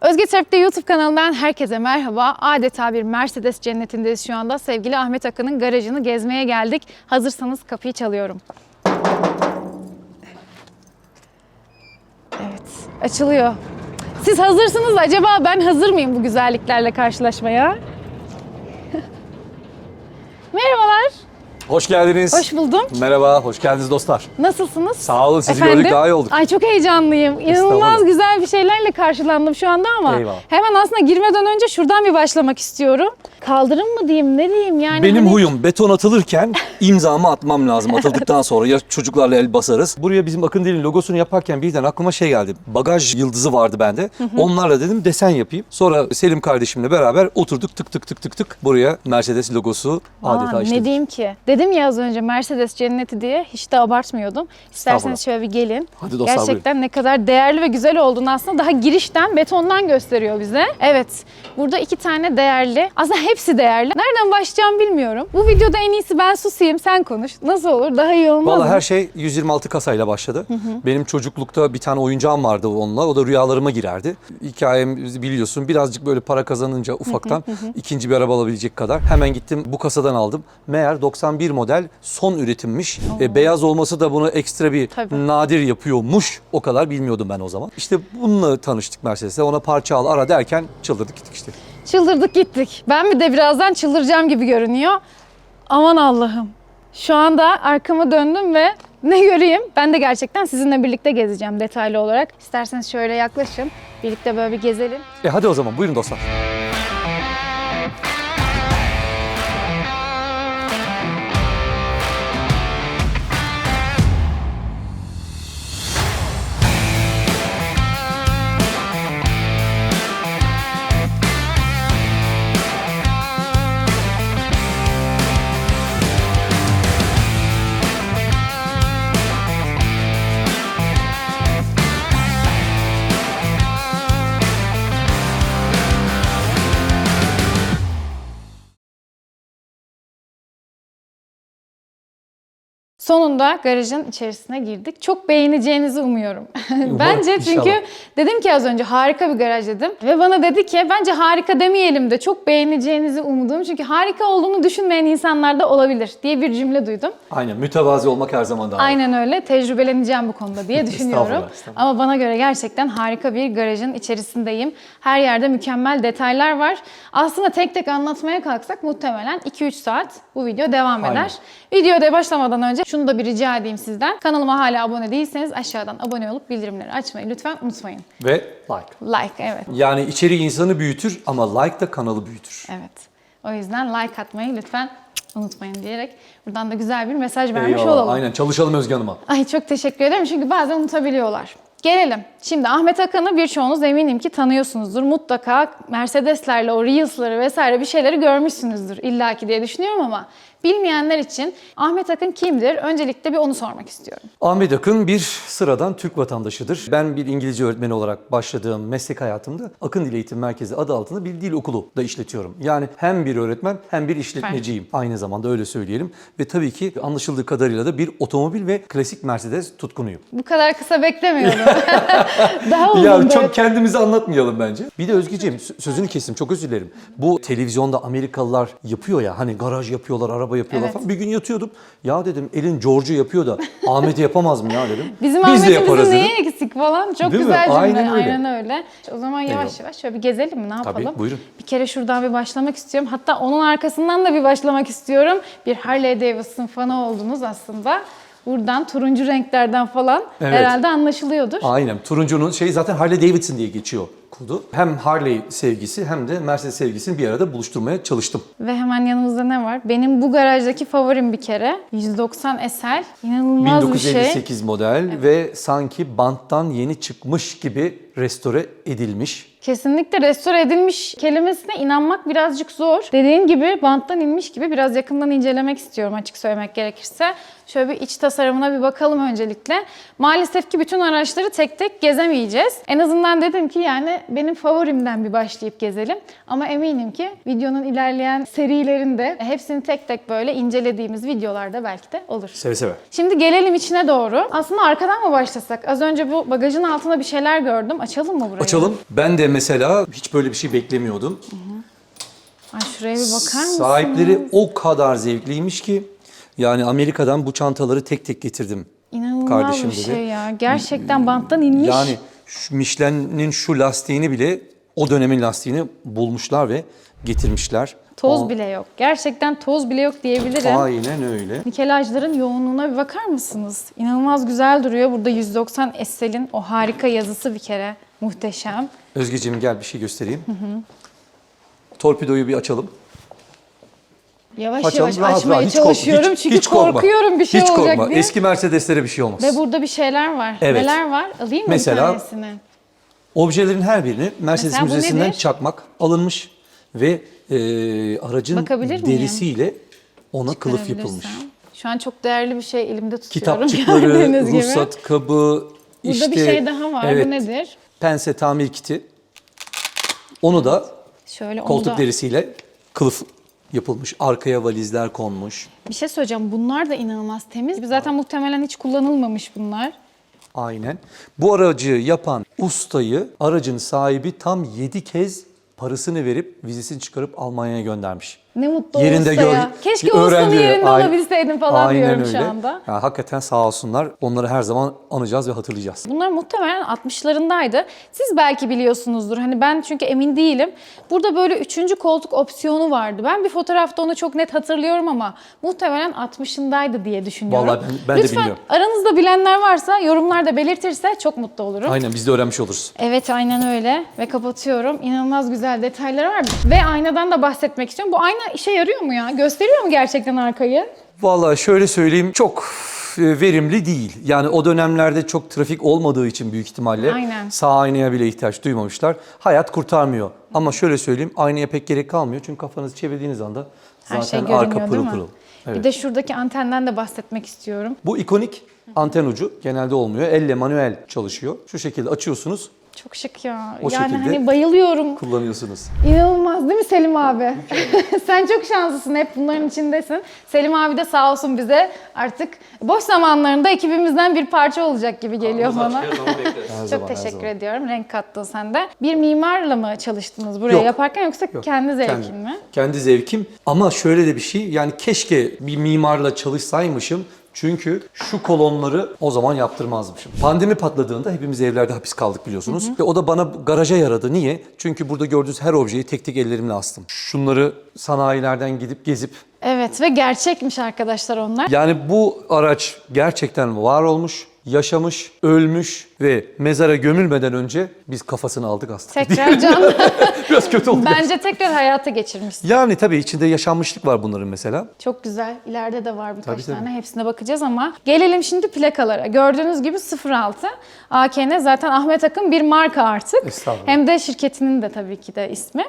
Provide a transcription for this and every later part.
Özge Trafik'te YouTube kanalından herkese merhaba. Adeta bir Mercedes cennetindeyiz şu anda. Sevgili Ahmet Akın'ın garajını gezmeye geldik. Hazırsanız kapıyı çalıyorum. Evet, açılıyor. Siz hazırsınız acaba ben hazır mıyım bu güzelliklerle karşılaşmaya? Merhabalar, Hoş geldiniz. hoş buldum. Merhaba, hoş geldiniz dostlar. Nasılsınız? Sağ olun, sizi Efendim? gördük daha iyi olduk. Ay çok heyecanlıyım. İnanılmaz güzel bir şeylerle karşılandım şu anda ama Eyvallah. hemen aslında girmeden önce şuradan bir başlamak istiyorum. Kaldırım mı diyeyim, ne diyeyim yani? Benim hani- huyum beton atılırken imzamı atmam lazım. Atıldıktan sonra ya çocuklarla el basarız. Buraya bizim Akın Dil'in logosunu yaparken birden aklıma şey geldi. Bagaj yıldızı vardı bende. Onlarla dedim desen yapayım. Sonra Selim kardeşimle beraber oturduk tık tık tık tık tık. Buraya Mercedes logosu adeta Aa, işte. ne diyeyim ki? Dedim ya az önce Mercedes cenneti diye hiç de abartmıyordum. İsterseniz şöyle bir gelin. Hadi dostlar Gerçekten ne kadar değerli ve güzel olduğunu aslında daha girişten betondan gösteriyor bize. Evet burada iki tane değerli aslında hepsi değerli. Nereden başlayacağım bilmiyorum. Bu videoda en iyisi ben susayım sen konuş. Nasıl olur daha iyi olmaz Valla her şey 126 kasayla başladı. Benim çocuklukta bir tane oyuncağım vardı onunla. O da rüyalarıma girerdi. Hikayem biliyorsun birazcık böyle para kazanınca ufaktan ikinci bir araba alabilecek kadar. Hemen gittim bu kasadan aldım. Meğer 91 model son üretimmiş. E, beyaz olması da bunu ekstra bir Tabii. nadir yapıyormuş. O kadar bilmiyordum ben o zaman. İşte bununla tanıştık Mercedes'le. Ona parça al ara derken çıldırdık gittik işte. Çıldırdık gittik. Ben bir de birazdan çıldıracağım gibi görünüyor. Aman Allah'ım. Şu anda arkama döndüm ve ne göreyim? Ben de gerçekten sizinle birlikte gezeceğim detaylı olarak. İsterseniz şöyle yaklaşın. Birlikte böyle bir gezelim. E hadi o zaman buyurun dostlar. Sonunda garajın içerisine girdik. Çok beğeneceğinizi umuyorum. bence çünkü inşallah. dedim ki az önce harika bir garaj dedim. Ve bana dedi ki bence harika demeyelim de çok beğeneceğinizi umduğum. Çünkü harika olduğunu düşünmeyen insanlar da olabilir diye bir cümle duydum. Aynen mütevazi olmak her zaman daha. Aynen öyle. Tecrübeleneceğim bu konuda diye düşünüyorum. Estağfurullah, estağfurullah. Ama bana göre gerçekten harika bir garajın içerisindeyim. Her yerde mükemmel detaylar var. Aslında tek tek anlatmaya kalksak muhtemelen 2-3 saat bu video devam Aynen. Videoya başlamadan önce şunu da bir rica edeyim sizden. Kanalıma hala abone değilseniz aşağıdan abone olup bildirimleri açmayı lütfen unutmayın. Ve like. Like evet. Yani içeri insanı büyütür ama like da kanalı büyütür. Evet. O yüzden like atmayı lütfen unutmayın diyerek buradan da güzel bir mesaj vermiş Eyvallah, olalım. Aynen çalışalım Özge Hanım'a. Ay çok teşekkür ederim çünkü bazen unutabiliyorlar. Gelelim. Şimdi Ahmet Akan'ı birçoğunuz eminim ki tanıyorsunuzdur. Mutlaka Mercedes'lerle o Reels'ları vesaire bir şeyleri görmüşsünüzdür illaki diye düşünüyorum ama bilmeyenler için Ahmet Akın kimdir? Öncelikle bir onu sormak istiyorum. Ahmet Akın bir sıradan Türk vatandaşıdır. Ben bir İngilizce öğretmeni olarak başladığım meslek hayatımda Akın Dil Eğitim Merkezi adı altında bir dil okulu da işletiyorum. Yani hem bir öğretmen hem bir işletmeciyim. Aynı zamanda öyle söyleyelim. Ve tabii ki anlaşıldığı kadarıyla da bir otomobil ve klasik Mercedes tutkunuyum. Bu kadar kısa beklemiyordum. Daha uzun Ya çok kendimizi anlatmayalım bence. Bir de Özgeciğim sö- sözünü kestim çok özür dilerim. Bu televizyonda Amerikalılar yapıyor ya hani garaj yapıyorlar, araba yapıyorlar Evet. falan. Bir gün yatıyordum. Ya dedim elin George'u yapıyor da Ahmet'i yapamaz mı ya dedim. Bizim Biz de yaparız dedim. neye eksik falan. Çok Değil mi? güzel cümle. Aynen öyle. Aynen öyle. O zaman yavaş Eyvallah. yavaş şöyle bir gezelim mi? Ne yapalım? buyurun. Bir kere şuradan bir başlamak istiyorum. Hatta onun arkasından da bir başlamak istiyorum. Bir Harley Davidson fanı oldunuz aslında. Buradan turuncu renklerden falan Evet. herhalde anlaşılıyordur. Aynen. Turuncunun şeyi zaten Harley Davidson diye geçiyor kodu. Hem Harley sevgisi hem de Mercedes sevgisini bir arada buluşturmaya çalıştım. Ve hemen yanımızda ne var? Benim bu garajdaki favorim bir kere. 190 SL. İnanılmaz bir şey. 1958 model ve sanki banttan yeni çıkmış gibi restore edilmiş. Kesinlikle restore edilmiş kelimesine inanmak birazcık zor. Dediğin gibi banttan inmiş gibi biraz yakından incelemek istiyorum açık söylemek gerekirse. Şöyle bir iç tasarımına bir bakalım öncelikle. Maalesef ki bütün araçları tek tek gezemeyeceğiz. En azından dedim ki yani benim favorimden bir başlayıp gezelim. Ama eminim ki videonun ilerleyen serilerinde hepsini tek tek böyle incelediğimiz videolarda belki de olur. Seve seve. Şimdi gelelim içine doğru. Aslında arkadan mı başlasak? Az önce bu bagajın altında bir şeyler gördüm. Açalım mı burayı? Açalım. Ben de mesela hiç böyle bir şey beklemiyordum. Ay şuraya bir bakar mısın? Sahipleri o kadar zevkliymiş ki yani Amerika'dan bu çantaları tek tek getirdim. İnanılmaz kardeşim bir dedi. şey ya. Gerçekten banttan inmiş. Yani Michelin'in şu lastiğini bile o dönemin lastiğini bulmuşlar ve getirmişler. toz O- bile yok. Gerçekten toz bile yok diyebilirim. Aynen öyle. Nikelajların yoğunluğuna bir bakar mısınız? İnanılmaz güzel duruyor. Burada 190 Essel'in o harika yazısı bir kere. Muhteşem. Özgeciğim gel bir şey göstereyim. Torpidoyu bir açalım. Yavaş Açalım yavaş rahat açmaya rahat. Korkma, çalışıyorum hiç- çünkü hiç korkma. korkuyorum bir şey Hiç olacak korkma. diye. Eski Mercedes'lere bir şey olmaz. Ve burada bir şeyler var. Evet. Neler var? Alayım mı Mesela- bir tanesini? Objelerin her birini Mercedes Mesela Müzesi'nden çakmak alınmış ve e, aracın derisiyle ona kılıf yapılmış. Şu an çok değerli bir şey elimde tutuyorum. Kitapçıkları, ruhsat kabı, Burada işte bir şey daha var. evet, Bu nedir? Pense tamir kiti. Onu da Şöyle onu koltuk da... derisiyle kılıf yapılmış. Arkaya valizler konmuş. Bir şey söyleyeceğim. Bunlar da inanılmaz temiz. Zaten muhtemelen hiç kullanılmamış bunlar. Aynen. Bu aracı yapan ustayı aracın sahibi tam 7 kez parasını verip vizesini çıkarıp Almanya'ya göndermiş. Ne mutlu Yerinde gör- ya. Keşke o ustanın öğrencileri- yerinde Aynen- olabilseydim falan Aynen diyorum öyle. şu anda. Ya, hakikaten sağ olsunlar. Onları her zaman anacağız ve hatırlayacağız. Bunlar muhtemelen 60'larındaydı. Siz belki biliyorsunuzdur. Hani ben çünkü emin değilim. Burada böyle üçüncü koltuk opsiyonu vardı. Ben bir fotoğrafta onu çok net hatırlıyorum ama muhtemelen 60'ındaydı diye düşünüyorum. Vallahi ben- ben de Lütfen bilmiyorum. aranızda bilenler varsa yorumlarda belirtirse çok mutlu olurum. Aynen biz de öğrenmiş oluruz. Evet aynen öyle ve kapatıyorum. İnanılmaz güzel detayları var. Ve aynadan da bahsetmek istiyorum. Bu ayna işe yarıyor mu ya? Gösteriyor mu gerçekten arkayı? Vallahi şöyle söyleyeyim çok e, verimli değil. Yani o dönemlerde çok trafik olmadığı için büyük ihtimalle Aynen. sağ aynaya bile ihtiyaç duymamışlar. Hayat kurtarmıyor. Ama şöyle söyleyeyim aynaya pek gerek kalmıyor. Çünkü kafanızı çevirdiğiniz anda Her zaten şey görünüyor arka pırıl değil mi? pırıl. Bir Evet. de şuradaki antenden de bahsetmek istiyorum. Bu ikonik anten ucu genelde olmuyor. Elle manuel çalışıyor. Şu şekilde açıyorsunuz, Çok şık ya. O yani şekilde- hani bayılıyorum. kullanıyorsunuz. İnanılmaz değil mi Selim abi? Sen çok şanslısın hep bunların içindesin. Selim abi de sağ olsun bize artık boş zamanlarında ekibimizden bir parça olacak gibi geliyor bana. Her Çok zaman, teşekkür ediyorum. Renk kattın sen de. Bir mimarla mı çalıştınız buraya Yok. yaparken yoksa Yok. kendi zevkin Kendi- mi? Kendi zevkim ama şöyle de bir şey yani keşke bir mimarla çalışsaymışım. Çünkü şu kolonları o zaman yaptırmazmışım. Pandemi patladığında hepimiz evlerde hapis kaldık biliyorsunuz. Ve o da bana garaja yaradı. Niye? Çünkü burada gördüğünüz her objeyi tek tek ellerimle astım. Şunları sanayilerden gidip gezip Evet ve gerçekmiş arkadaşlar onlar. yani bu araç gerçekten var olmuş, yaşamış, ölmüş ve mezara gömülmeden önce biz kafasını aldık astık. Tekrar can. Biraz kötü oldu. Bence tekrar hayata geçirmişsin. Yani tabii içinde yaşanmışlık var bunların mesela. Çok güzel. İleride de var birkaç Tabii, tabii. tane. Hepsine bakacağız ama gelelim şimdi plakalara. Gördüğünüz gibi 06 AKN zaten Ahmet Akın bir marka artık. Hem de şirketinin de tabii ki de ismi.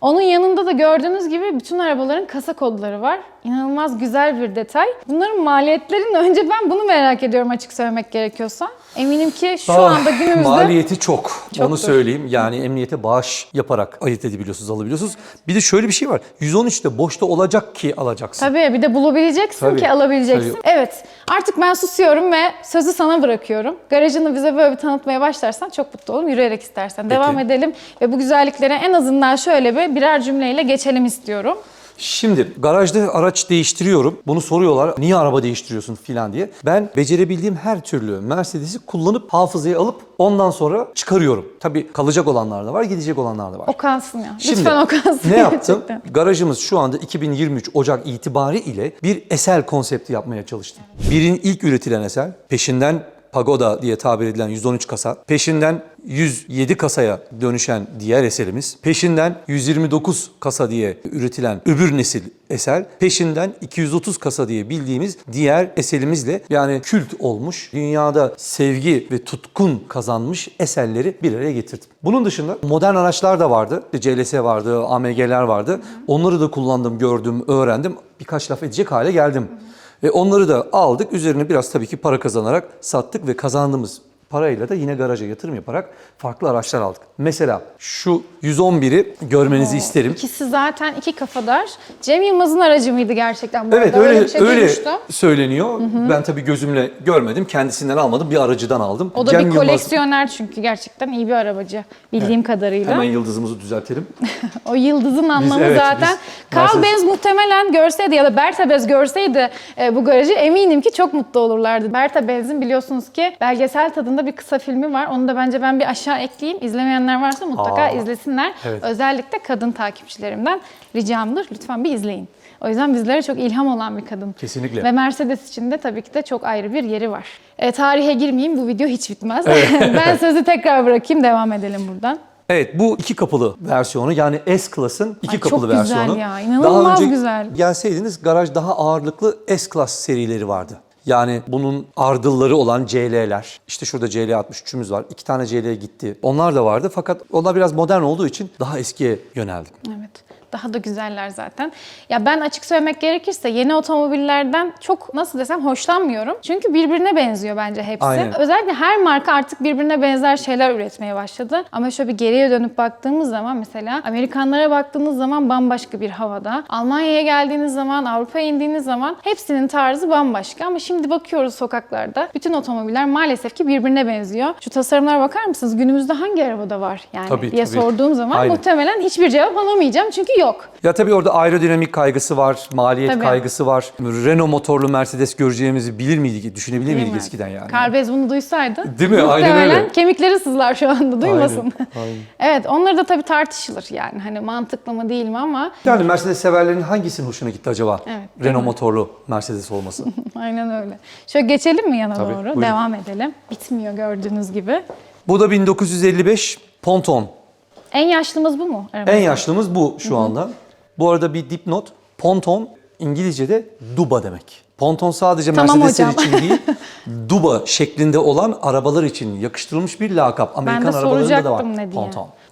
Onun yanında da gördüğünüz gibi bütün arabaların kasa kodları var. İnanılmaz güzel bir detay. Bunların maliyetlerini önce ben bunu merak ediyorum açık söylemek gerekiyorsa. Eminim ki şu Ah, anda günümüzde Maliyeti çok. Onu Çoktur. söyleyeyim. Yani emniyete bağış yaparak ayırt edebiliyorsunuz, alabiliyorsunuz. Bir de şöyle bir şey var. 113'te boşta olacak ki alacaksın. Tabii bir de bulabileceksin Tabii, ki alabileceksin. tabii. Evet artık ben susuyorum ve sözü sana bırakıyorum. Garajını bize böyle bir tanıtmaya başlarsan çok mutlu olurum. Yürüyerek istersen. Devam edelim ve bu güzelliklere en azından şöyle bir birer cümleyle geçelim istiyorum. Şimdi garajda araç değiştiriyorum. Bunu soruyorlar. Niye araba değiştiriyorsun filan diye. Ben becerebildiğim her türlü Mercedes'i kullanıp hafızaya alıp ondan sonra çıkarıyorum. Tabii kalacak olanlar da var, gidecek olanlar da var. O kalsın ya. Şimdi Lütfen o kalsın. ne yaptım? gerçekten. Garajımız şu anda 2023 Ocak itibari ile bir esel konsepti yapmaya çalıştım. Birin ilk üretilen esel, peşinden Pagoda diye tabir edilen 113 kasa, peşinden 107 kasaya dönüşen diğer eserimiz, peşinden 129 kasa diye üretilen öbür nesil eser, peşinden 230 kasa diye bildiğimiz diğer eserimizle yani kült olmuş, dünyada sevgi ve tutkun kazanmış eserleri bir araya getirdim. Bunun dışında modern araçlar da vardı. CLS vardı, AMG'ler vardı. Onları da kullandım, gördüm, öğrendim. Birkaç laf edecek hale geldim. Ve onları da aldık. Üzerine biraz tabii ki para kazanarak sattık ve kazandığımız parayla da yine garaja yatırım yaparak farklı araçlar aldık. Mesela şu 111'i görmenizi isterim. İkisi zaten iki kafadar. Cem Yılmaz'ın aracı mıydı gerçekten? Bu Evet arada? öyle bir şey öyle duymuştum. söyleniyor. Ben tabii gözümle görmedim. Kendisinden almadım. Bir aracıdan aldım. O da Cem bir Yılmaz- koleksiyoner çünkü gerçekten iyi bir arabacı bildiğim kadarıyla. Hemen yıldızımızı düzeltelim. O yıldızın anlamı evet, zaten. biz Carl Benz muhtemelen görseydi ya da Bertha Benz görseydi e, bu garajı eminim ki çok mutlu olurlardı. Bertha Benz'in biliyorsunuz ki belgesel tadında bir kısa filmi var. Onu da bence ben bir aşağı ekleyeyim. İzlemeyenler varsa mutlaka Aa, izlesinler. evet. Özellikle kadın takipçilerimden ricamdır. Lütfen bir izleyin. O yüzden bizlere çok ilham olan bir kadın. Kesinlikle. Ve Mercedes için de tabii ki de çok ayrı bir yeri var. E, tarihe girmeyeyim bu video hiç bitmez. ben sözü tekrar bırakayım devam edelim buradan. Evet bu iki kapılı versiyonu yani S-Class'ın iki Ay, çok kapılı güzel versiyonu. ya, inanılmaz güzel. gelseydiniz garaj daha ağırlıklı S-Class serileri vardı. Yani bunun ardılları olan CL'ler. İşte şurada CL63'ümüz var. İki tane CL gitti. Onlar da vardı fakat onlar biraz modern olduğu için daha eskiye yöneldim. Evet. Daha da güzeller zaten. Ya ben açık söylemek gerekirse yeni otomobillerden çok nasıl desem hoşlanmıyorum. Çünkü birbirine benziyor bence hepsi. Aynen. Özellikle her marka artık birbirine benzer şeyler üretmeye başladı. Ama şöyle bir geriye dönüp baktığımız zaman mesela Amerikanlara baktığınız zaman bambaşka bir havada. Almanya'ya geldiğiniz zaman, Avrupa'ya indiğiniz zaman hepsinin tarzı bambaşka. Ama şimdi bakıyoruz sokaklarda bütün otomobiller maalesef ki birbirine benziyor. Şu tasarımlara bakar mısınız? Günümüzde hangi arabada var yani Tabii, diye tabii. sorduğum zaman Aynen. muhtemelen hiçbir cevap alamayacağım çünkü yok. Ya tabii orada aerodinamik kaygısı var, maliyet Tabii. kaygısı var. Renault motorlu Mercedes göreceğimizi bilir miydik, düşünebilir miydik eskiden yani? Karbez bunu duysaydı Değil mi? Aynen muhtemelen öyle. kemikleri sızlar şu anda duymasın. Aynen. evet onları da tabii tartışılır yani hani mantıklı mı değil mi ama Yani Mercedes severlerin hangisinin hoşuna gitti acaba? Evet, Renault motorlu Mercedes olması. aynen öyle. Şöyle geçelim mi yana Tabii, doğru? buyurun. Devam edelim. Bitmiyor gördüğünüz gibi. Bu da 1955 Ponton. En yaşlımız bu mu? aramızda? En yaşlımız bu şu anda. Bu arada bir dipnot. Ponton İngilizce'de duba demek. Ponton sadece Tamam Mercedesler hocam. için değil, duba şeklinde olan arabalar için yakıştırılmış bir lakap. Amerikan arabalarında da var. ne diye.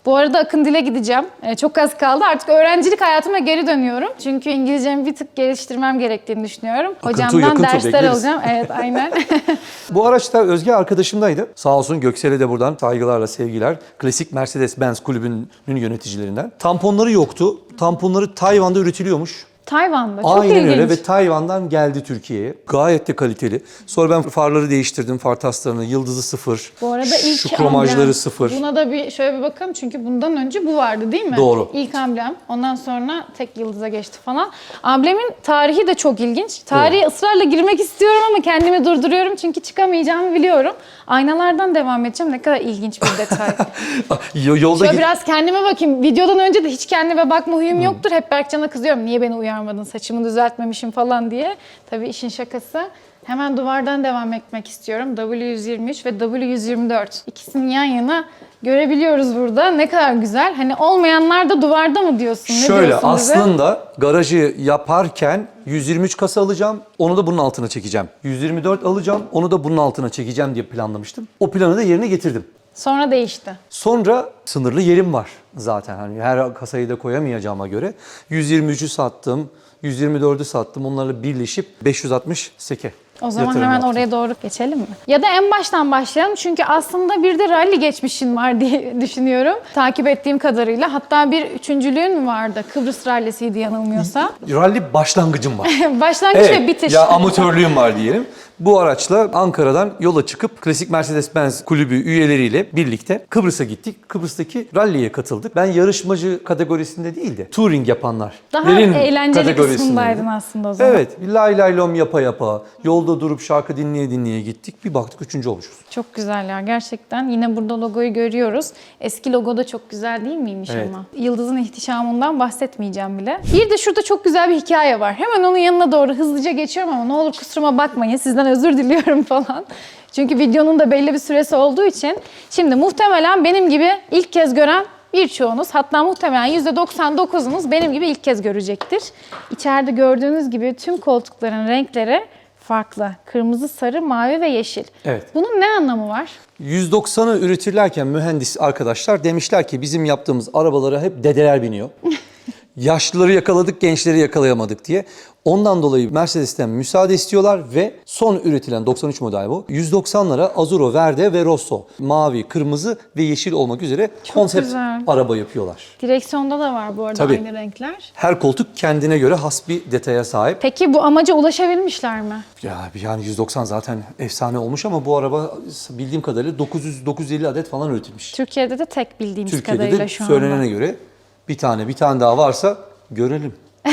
Bu arada Akın Dil'e gideceğim. Ee, çok az kaldı. Artık öğrencilik hayatıma geri dönüyorum. Çünkü İngilizcemi bir tık geliştirmem gerektiğini düşünüyorum. Akıntı, Hocamdan yakıntı, dersler bekleriz. alacağım. Evet aynen. Bu araç da Özge arkadaşımdaydı. Sağ olsun Göksel'e de buradan saygılarla sevgiler. Klasik Mercedes-Benz kulübünün yöneticilerinden. Tamponları yoktu. Tamponları Tayvan'da üretiliyormuş. Tayvan'da. Çok Aynen ilginç. öyle ve Tayvan'dan geldi Türkiye'ye. Gayet de kaliteli. Sonra ben farları değiştirdim. Far taslarını. Yıldızı sıfır. Bu arada ilk Şu kromajları amblem. sıfır. Buna da bir şöyle bir bakalım çünkü bundan önce bu vardı değil mi? Doğru. İlk amblem. Ondan sonra tek yıldıza geçti falan. Amblemin tarihi de çok ilginç. Tarihe ısrarla girmek istiyorum ama kendimi durduruyorum çünkü çıkamayacağımı biliyorum. Aynalardan devam edeceğim. Ne kadar ilginç bir detay. Yo- Yolda Şöyle biraz kendime bakayım. Videodan önce de hiç kendime bakma huyum yoktur. Hep Berkcan'a kızıyorum. Niye beni uyarmadın, saçımı düzeltmemişim falan diye. Tabii işin şakası. Hemen duvardan devam etmek istiyorum. W123 ve W124. İkisini yan yana görebiliyoruz burada. Ne kadar güzel. Hani olmayanlar da duvarda mı diyorsun? Ne Şöyle diyorsun bize? aslında garajı yaparken 123 kasa alacağım. Onu da bunun altına çekeceğim. 124 alacağım. Onu da bunun altına çekeceğim diye planlamıştım. O planı da yerine getirdim. Sonra değişti. Sonra sınırlı yerim var zaten. Hani her kasayı da koyamayacağıma göre 123'ü sattım, 124'ü sattım. Onlarla birleşip 560 seke. O zaman yatırım hemen yaptım. oraya doğru geçelim mi? Ya da en baştan başlayalım çünkü aslında bir de rally geçmişin var diye düşünüyorum. Takip ettiğim kadarıyla. Hatta bir üçüncülüğün mü vardı? Kıbrıs rallisiydi yanılmıyorsa. Rally başlangıcım var. Başlangıç ve bitiş. Ya amatörlüğüm var diyelim. Bu araçla Ankara'dan yola çıkıp klasik Mercedes-Benz kulübü üyeleriyle birlikte Kıbrıs'a gittik. Kıbrıs'taki rally'ye katıldık. Ben yarışmacı kategorisinde değil de touring yapanlar. Daha eğlenceli kısmındaydın aslında o zaman. Evet. Lay lay lom yapa yapa. Yolda durup şarkı dinleye dinleye gittik. Bir baktık üçüncü olmuşuz. Çok güzel ya gerçekten. Yine burada logoyu görüyoruz. Eski logo da çok güzel değil miymiş Evet. ama? Yıldızın ihtişamından bahsetmeyeceğim bile. Bir de şurada çok güzel bir hikaye var. Hemen onun yanına doğru hızlıca geçiyorum ama ne olur kusuruma bakmayın. Sizden özür diliyorum falan. Çünkü videonun da belli bir süresi olduğu için. Şimdi muhtemelen benim gibi ilk kez gören birçoğunuz hatta muhtemelen %99'unuz benim gibi ilk kez görecektir. İçeride gördüğünüz gibi tüm koltukların renkleri farklı. Kırmızı, sarı, mavi ve yeşil. Evet. Bunun ne anlamı var? 190'ı üretirlerken mühendis arkadaşlar demişler ki bizim yaptığımız arabalara hep dedeler biniyor. Yaşlıları yakaladık, gençleri yakalayamadık diye. Ondan dolayı Mercedes'ten müsaade istiyorlar ve son üretilen 93 model bu. 190'lara Azuro, Verde ve Rosso. Mavi, kırmızı ve yeşil olmak üzere konsept güzel. araba yapıyorlar. Direksiyonda da var bu arada Tabii. aynı renkler. Her koltuk kendine göre has bir detaya sahip. Peki bu amaca ulaşabilmişler mi? Ya yani 190 zaten efsane olmuş ama bu araba bildiğim kadarıyla 900-950 adet falan üretilmiş. Türkiye'de de tek bildiğimiz Türkiye'de kadarıyla şu söylenene anda. göre bir tane bir tane daha varsa görelim.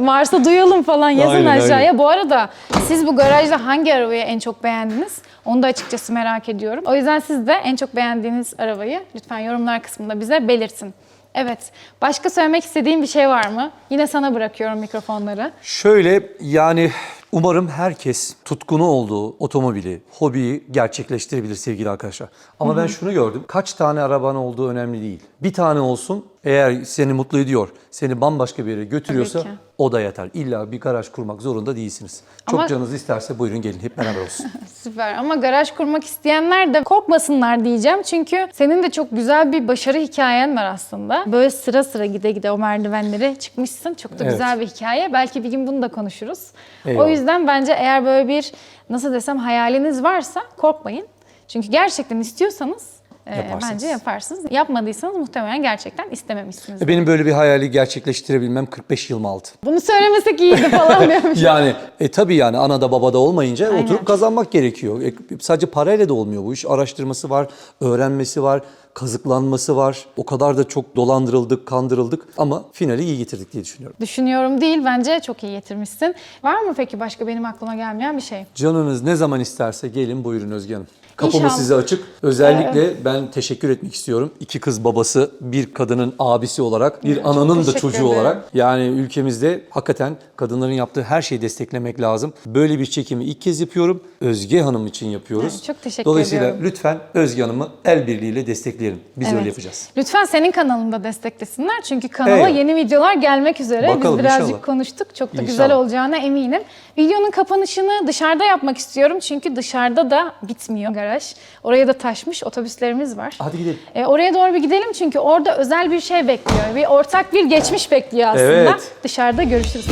Varsa duyalım falan yazın Aynen, aşağıya. aynen. Bu arada siz bu garajda hangi arabayı en çok beğendiniz? Onu da açıkçası merak ediyorum. O yüzden siz de en çok beğendiğiniz arabayı lütfen yorumlar kısmında bize belirtin. Evet. Başka söylemek istediğin bir şey var mı? Yine sana bırakıyorum mikrofonları. Şöyle yani umarım herkes tutkunu olduğu otomobili, hobiyi gerçekleştirebilir sevgili arkadaşlar. Ama ben şunu gördüm. Kaç tane araban olduğu önemli değil. Bir tane olsun eğer seni mutlu ediyor, seni bambaşka bir yere götürüyorsa Tabii ki. o da yeter. İlla bir garaj kurmak zorunda değilsiniz. Çok Ama- canınız isterse buyurun gelin hep beraber olsun. Süper ama garaj kurmak isteyenler de korkmasınlar diyeceğim. Çünkü senin de çok güzel bir başarı hikayen var aslında. Böyle sıra sıra gide gide o merdivenlere çıkmışsın. Çok da Evet. güzel bir hikaye. Belki bir gün bunu da konuşuruz. Eyvallah. O yüzden bence eğer böyle bir nasıl desem hayaliniz varsa korkmayın. Çünkü gerçekten istiyorsanız Yaparsınız. bence yaparsınız. Yapmadıysanız muhtemelen gerçekten istememişsiniz. Benim böyle bir hayali gerçekleştirebilmem 45 yılımı aldı. Bunu söylemesek iyiydi falan diyormuş. Yani e tabii yani anada babada olmayınca Aynen. oturup kazanmak gerekiyor. E, sadece parayla da olmuyor bu iş. Araştırması var, öğrenmesi var, kazıklanması var. O kadar da çok dolandırıldık, kandırıldık ama finali iyi getirdik diye düşünüyorum. Düşünüyorum değil bence çok iyi getirmişsin. Var mı peki başka benim aklıma gelmeyen bir şey? Canınız ne zaman isterse gelin buyurun Özge Hanım. Kapımız İnşallah. size açık. Özellikle ben teşekkür etmek istiyorum. İki kız babası, bir kadının abisi olarak, bir ananın da çocuğu ederim. olarak. Yani ülkemizde hakikaten kadınların yaptığı her şeyi desteklemek lazım. Böyle bir çekimi ilk kez yapıyorum. Özge Hanım için yapıyoruz. Evet, çok teşekkür Dolayısıyla ediyorum. lütfen Özge Hanım'ı el birliğiyle destekleyelim. Biz Evet. öyle yapacağız. Lütfen senin kanalında desteklesinler. Çünkü kanala Eyvallah. yeni videolar gelmek üzere. Bakalım, Biz birazcık inşallah. konuştuk. Çok da İnşallah. güzel olacağına eminim. Videonun kapanışını dışarıda yapmak istiyorum. Çünkü dışarıda da bitmiyor garaj. Oraya da taşmış otobüslerimiz var. Hadi gidelim. E, oraya doğru bir gidelim çünkü orada özel bir şey bekliyor. Bir ortak bir geçmiş bekliyor aslında. Evet. Dışarıda görüşürüz.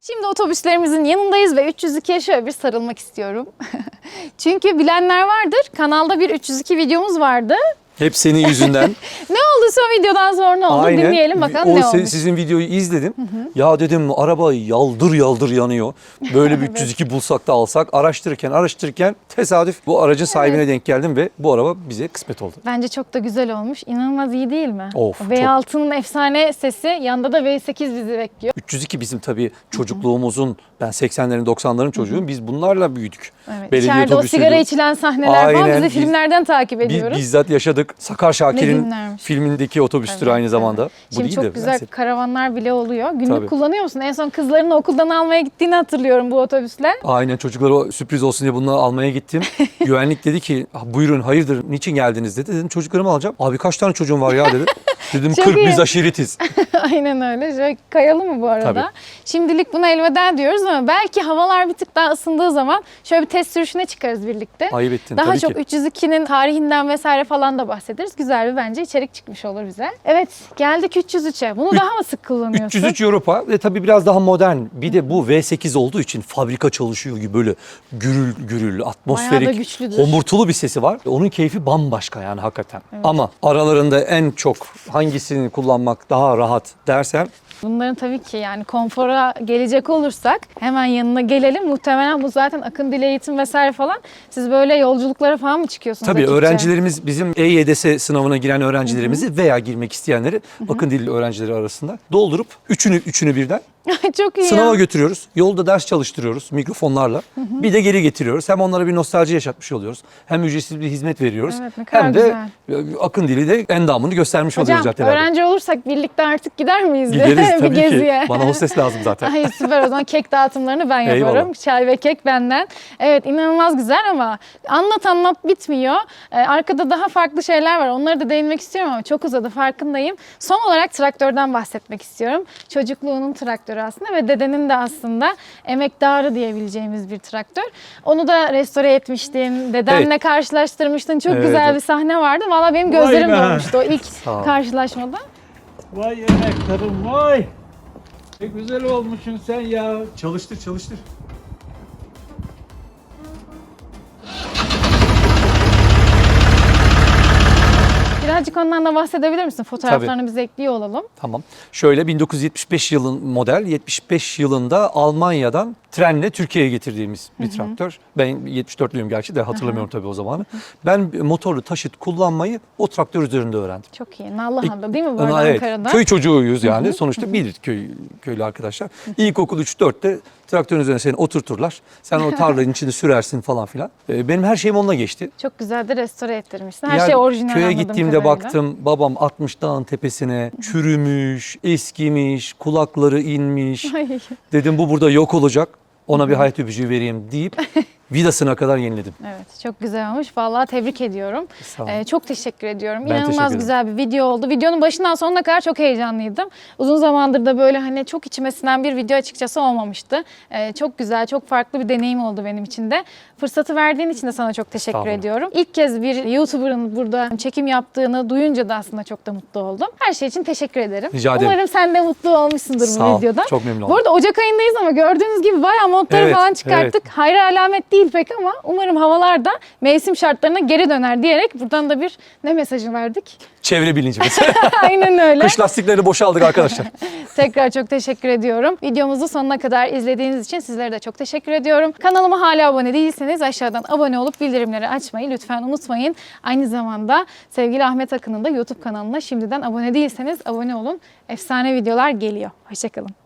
Şimdi otobüslerimizin yanındayız ve 302'ye şöyle bir sarılmak istiyorum. Çünkü bilenler vardır. Kanalda bir 302 videomuz vardı. Hep senin yüzünden. Ne oldu son videodan sonra ne oldu? Dinleyelim bakalım o ne olmuş. Sizin videoyu izledim. Ya dedim araba yaldır yaldır yanıyor. Böyle bir 302 bulsak da alsak. Araştırırken araştırırken tesadüf bu aracın sahibine denk geldim ve bu araba bize kısmet oldu. Bence çok da güzel olmuş. İnanılmaz iyi değil mi? Of, V6'nın efsane sesi. Yanında da V8 bizi bekliyor. 302 bizim tabii çocukluğumuzun ben 80'lerin 90'ların çocuğuyum. Biz bunlarla büyüdük. Evet. Belediye İçeride o sigara içilen sahneler falan Aynen. bizi Biz- filmlerden takip ediyoruz. bizzat yaşadık. Sakar Şakir'in günlermiş. filmindeki otobüstür Tabii, aynı zamanda. evet. Bu Şimdi değil çok de güzel neyse. karavanlar bile oluyor. Günlük Tabii. kullanıyor musun? En son kızlarını okuldan almaya gittiğini hatırlıyorum bu otobüsle. Aynen çocuklara o sürpriz olsun diye bunları almaya gittim. Güvenlik dedi ki "Ah, buyurun hayırdır niçin geldiniz dedi. Dedim çocuklarımı alacağım. Abi kaç tane çocuğun var ya dedi. Dedim Çok 40 iyi. biz aşiretiz. Aynen öyle. Şöyle kayalım mı bu arada? Tabii. Şimdilik buna elveda diyoruz ama belki havalar bir tık daha ısındığı zaman şöyle bir test sürüşüne çıkarız birlikte. Ayıp ettin Daha tabii çok ki. 302'nin tarihinden vesaire falan da bahsederiz. Güzel bir bence içerik çıkmış olur bize. Evet geldik 303'e. Bunu daha mı sık kullanıyorsun? 303 Europa ve tabii biraz daha modern. Bir de bu V8 olduğu için fabrika çalışıyor gibi böyle gürül gürül, atmosferik, güçlüdür. homurtulu bir sesi var. Onun keyfi bambaşka yani hakikaten. Ama aralarında en çok hangisini kullanmak daha rahat dersen Bunların tabii ki yani konfora gelecek olursak hemen yanına gelelim. Muhtemelen bu zaten akın dil eğitim vesaire falan. Siz böyle yolculuklara falan mı çıkıyorsunuz? Tabii ekipçe? öğrencilerimiz bizim EYDS sınavına giren öğrencilerimizi veya girmek isteyenleri bakın dil öğrencileri arasında doldurup üçünü üçünü birden Çok iyi sınava ya. götürüyoruz. Yolda ders çalıştırıyoruz mikrofonlarla. Bir de geri getiriyoruz. Hem onlara bir nostalji yaşatmış oluyoruz. Hem ücretsiz bir hizmet veriyoruz. Evet, hem de akın dili de endamını göstermiş Hocam oluyoruz caddelerde. öğrenci olursak birlikte artık gider miyiz? Gideriz bir tabii geziye. ki. Bana hostes lazım zaten. Ay süper o zaman kek dağıtımlarını ben yaparım. Eyvallah. Çay ve kek benden. Evet inanılmaz güzel ama anlat anlat bitmiyor. Ee, arkada daha farklı şeyler var. Onları da değinmek istiyorum ama çok uzadı farkındayım. Son olarak traktörden bahsetmek istiyorum. Çocukluğunun traktörü. aslında ve dedenin de aslında emektarı diyebileceğimiz bir traktör. Onu da restore etmiştin, dedemle Evet. karşılaştırmıştın. Çok Evet, güzel bir sahne vardı. Valla benim gözlerim dolmuştu o ilk karşılaşmada. Vay emektarım vay. Ne güzel olmuşsun sen ya. Çalıştır çalıştır. Birazcık ondan da bahsedebilir misin? Fotoğraflarını bize ekliyor olalım. Tamam. Şöyle 1975 yılın model, 75 yılında Almanya'dan trenle Türkiye'ye getirdiğimiz bir traktör. Ben 74'lüyüm gerçi de hatırlamıyorum tabii o zamanı. Ben motorlu taşıt kullanmayı o traktör üzerinde öğrendim. Çok iyi. Nallıhan'da değil mi bu arada evet, Ankara'da? Köy çocuğuyuz yani. Sonuçta bilir köy köylü arkadaşlar. İlkokul 3-4'te traktörün üzerine seni oturturlar. Sen o tarlanın içinde sürersin falan filan. Ee, Benim her şeyim onunla geçti. Çok güzel de restore ettirmişsin. Her Yani şey orijinal Köye gittiğimde kadarıyla. baktım babam 60 dağın tepesine çürümüş, eskimiş, kulakları inmiş. Ay. Dedim bu burada yok olacak. Ona bir hayat öpücüğü vereyim deyip vidasına kadar yeniledim. Evet çok güzel olmuş. Vallahi tebrik ediyorum. Sağ ol. Ee, çok teşekkür ediyorum. Ben teşekkür İnanılmaz ederim. güzel bir video oldu. Videonun başından sonuna kadar çok heyecanlıydım. Uzun zamandır da böyle hani çok içime sinen bir video açıkçası olmamıştı. Ee, çok güzel, çok farklı bir deneyim oldu benim için de. Fırsatı verdiğin için de sana çok teşekkür ediyorum. İlk kez bir YouTuber'ın burada çekim yaptığını duyunca da aslında çok da mutlu oldum. Her şey için teşekkür ederim. Rica ederim. Umarım sen de mutlu olmuşsundur Sağ bu ol. videodan. Çok memnun Bu oldum. arada Ocak ayındayız ama gördüğünüz gibi bayağı montları Evet, falan çıkarttık. Hayır alamet değil pek ama umarım havalar da mevsim şartlarına geri döner diyerek buradan da bir ne mesajı verdik? Çevre bilincimiz. Aynen öyle. Kış lastiklerini boşaldık arkadaşlar. Tekrar çok teşekkür ediyorum. Videomuzu sonuna kadar izlediğiniz için sizlere de çok teşekkür ediyorum. Kanalıma hala abone değilseniz aşağıdan abone olup bildirimleri açmayı lütfen unutmayın. Aynı zamanda sevgili Ahmet Akın'ın da YouTube kanalına şimdiden abone değilseniz abone olun. Efsane videolar geliyor. Hoşçakalın.